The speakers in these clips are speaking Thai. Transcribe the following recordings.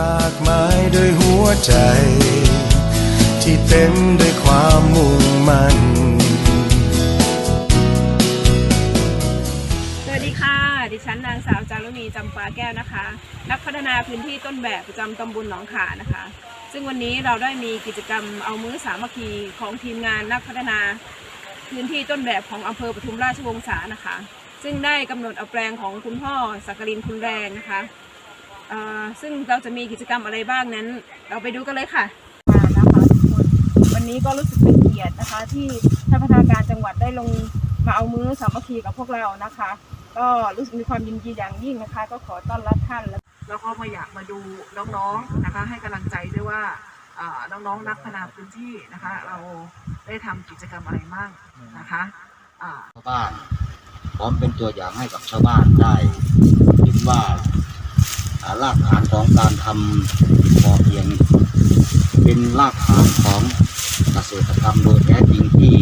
มากมายด้วยหัวใจ ที่เต็มด้วยความมุ่งมั่น สวัสดีค่ะ ดิฉันนางสาวจารุณีจำปาแก้วนะคะ นักพัฒนาพื้นที่ต้นแบบประจำตำบลหนองขานะคะ ซึ่งวันนี้เราได้มีกิจกรรมเอามื้อสามัคคีของทีมงานนักพัฒนาพื้นที่ต้นแบบของอำเภอปทุมราชวงศานะคะ ซึ่งได้กำหนดเอาแปลงของคุณพ่อสักกรินคุณแรงนะคะ ซึ่งเราจะมีกิจกรรมอะไรบ้างนั้น เราไปดูกันเลยค่ะนะคะทุกคนวันนี้ก็รู้สึกเป็นเกียรตินะคะ ที่ท่านพัฒนาการจังหวัดได้ลงมาเอามื้อสามัคคีกับพวกเรานะคะ ก็รู้สึกมีความยินดีอย่างยิ่งนะคะ ก็ขอต้อนรับท่านแล้วแล้วก็มาอยากมาดูน้องๆนะคะ ให้กำลังใจด้วยว่าเอ่อน้องๆนักพัฒนาพื้นที่นะคะ เราได้ทำกิจกรรมอะไรบ้างนะคะอ่าชาวบ้านพร้อมเป็นตัวอย่างให้กับชาวบ้านได้เห็นว่าอ่า รากฐานของการทำพอเพียง เป็นรากฐานของเกษตรกรรมโดยแท้จริงที่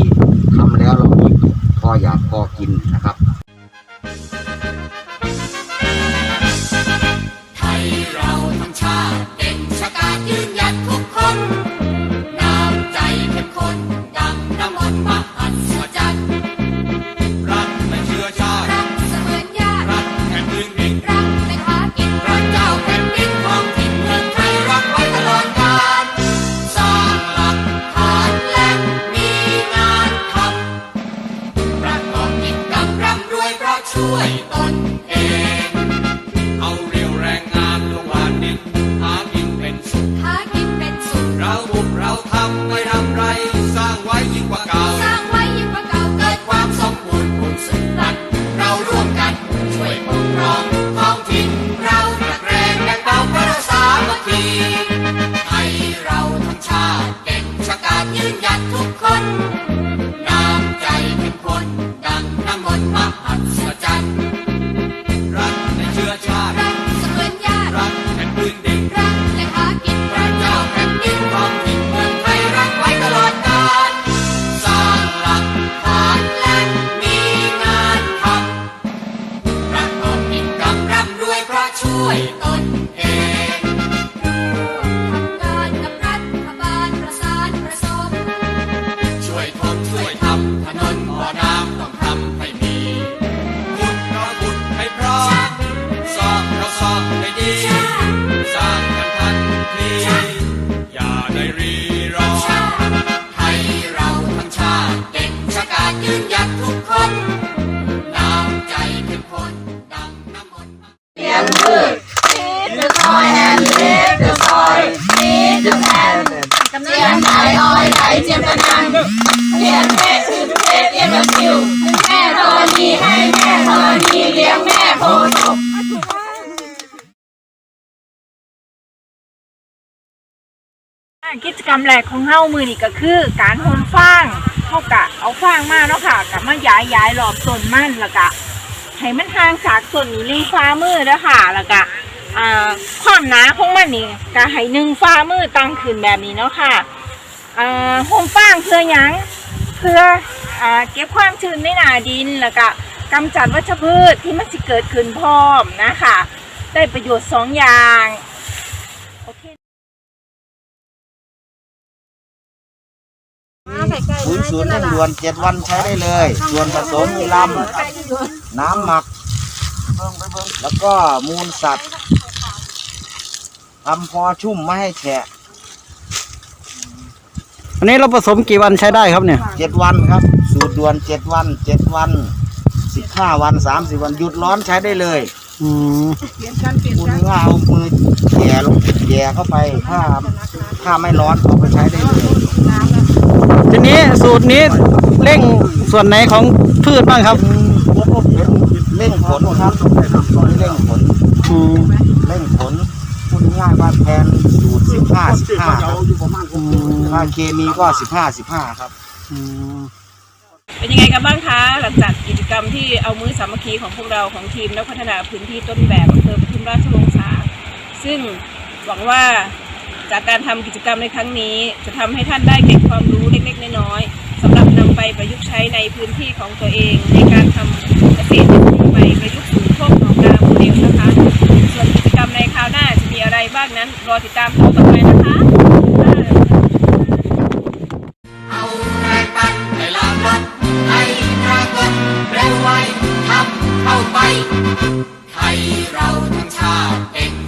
ทำแล้วเรามีพออยากพอกินนะครับ ช่วยตนเอง เอาเรียวแรงงานลงวานดินหากินเป็นสุข หากินเป็นสุข เราบุกเราทำไม่ทำ ร เจียมไทยอ้อยไทยเจียมตะนังเจียมแม่ชื่อเพชรเจียมละคิวแม่ธรณีให้แม่ธรณีเลี้ยงแม่โพธิ์ศพกิจกรรมแรกของเฮามือนี่ก็คือการโหนฟางเฮากะเอาฟางมาเนาะค่ะกับมาย้ายย้ายรอบต้นมันแล้วก็ ให้มันห่างจากส่วนนี้หนึ่งฟ้ามือเด้อค่ะ แล้วก็อ่าความหนาของมันนี่ก็ให้หนึ่งฟ้ามือตั้งขึ้นแบบนี้เนาะค่ะอ่าโฮมฟางเพื่อหยังเพื่ออ่าเก็บความชื้นในหนาดินแล้วก็กำจัดวัชพืชที่มันสิเกิดขึ้นพร้อมนะคะ ได้ประโยชน์สองอย่าง ศูนย์ศูนย์เร่งด่วนเจ็ดวันใช้ได้เลย ส่วนผสมมีลำน้ำหมัก แล้วก็มูลสัตว์ทำพอชุ่มไม่ให้แฉะอันนี้เราผสมกี่วันใช้ได้ครับเนี่ยเจ็ดวันครับ สูตรด่วนเจ็ดวันเจ็ดวันสิบห้าวันสามสิบวันหยุดร้อนใช้ได้เลยอืมคุณว่าเอามือแย่ลงแย่เข้าไปถ้าถ้าไม่ร้อนเอาไปใช้ได้เลย ทีนี้สูตรนี้เร่งส่วนไหนของพืชบ้างครับเป็นเร่งผลครับเร่งผลอืมเร่งผลพูดง่ายๆว่าแทนสูตรสิบห้าสิบห้าครับถ้าเคมีก็สิบห้าสิบห้าครับอืมเป็นยังไงกันบ้างคะหลังจากกิจกรรมที่เอามือสามัคคีของพวกเราของทีมนักพัฒนาพื้นที่ต้นแบบอำเภอปทุมราชวงศาซึ่งหวังว่า จากการทำกิจกรรมในครั้งนี้ จะทำให้ท่านได้เก็บความรู้เล็กๆ น้อยๆสำหรับนำไปประยุกต์ใช้ในพื้นที่ของตัวเอง ในการทำเกษตรใหม่ประยุกต์สู่โคกของการโมเดลนะคะส่วนกิจกรรมในคราวหน้าจะมีอะไรบ้างนั้น รอติดตามต่อไปนะคะไทยเราทั้งชาติเป็น